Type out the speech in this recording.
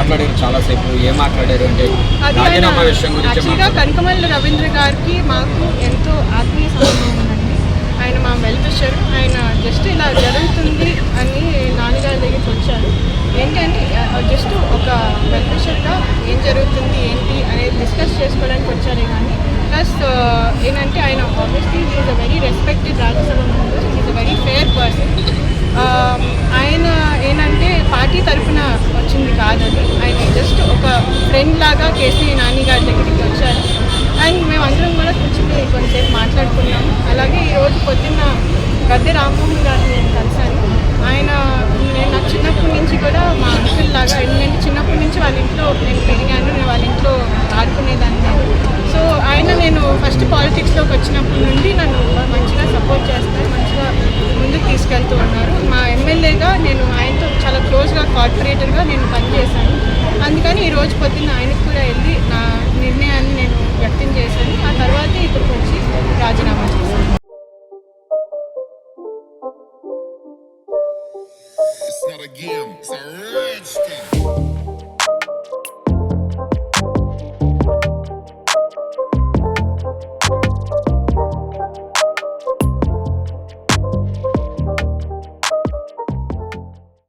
మాట్లాడారు చాలాసేపు ఏం మాట్లాడారు అంటే రాజీనామా విషయం గురించి కనకమల్లి రవీంద్ర గారికి మాకు ఎంతో ఆత్మీయ సంబంధం ఉందండి. ఆయన మా వెల్ విషర్ ఆయన జస్ట్ ఇలా జరుగుతుంది అని నాన్నగారి దగ్గరికి వచ్చారు. ఏంటంటే జస్ట్ ఒక వెల్ విషర్గా ఏం జరుగుతుంది ఏంటి అనేది డిస్కస్ చేసుకోవడానికి వచ్చారే కానీ ప్లస్ ఏంటంటే ఆయన ఫ్రెండ్ లాగా కేసీ నాని గారి దగ్గరికి వచ్చారు. అండ్ మేమందరం కూడా కూర్చుని కొంతసేపు మాట్లాడుకున్నాం. అలాగే ఈరోజు పొద్దున్న గద్దె రామ్మోహన్ గారిని నేను కలిశాను. ఆయన నేను నాకు చిన్నప్పటి నుంచి కూడా మా అంకుల్ లాగా ఎందుకంటే చిన్నప్పటి నుంచి వాళ్ళ ఇంట్లో నేను పెరిగాను నేను వాళ్ళ ఇంట్లో ఆడుకునేదాన్ని. సో ఆయన నేను ఫస్ట్ పాలిటిక్స్లోకి వచ్చినప్పటి నుండి నన్ను మంచిగా సపోర్ట్ చేస్తారు మంచిగా ముందుకు తీసుకెళ్తూ ఉన్నారు. మా ఎమ్మెల్యేగా నేను ఆయనతో చాలా క్లోజ్గా కార్పొరేటర్గా నేను పనిచేశాను. రోజు పొద్దున్న ఆయనకు కూడా వెళ్ళి నా నిర్ణయాన్ని నేను వ్యక్తం చేశాను ఆ తర్వాత ఇక్కడికి వచ్చి రాజీనామా చేశాను It's not a game, it's a.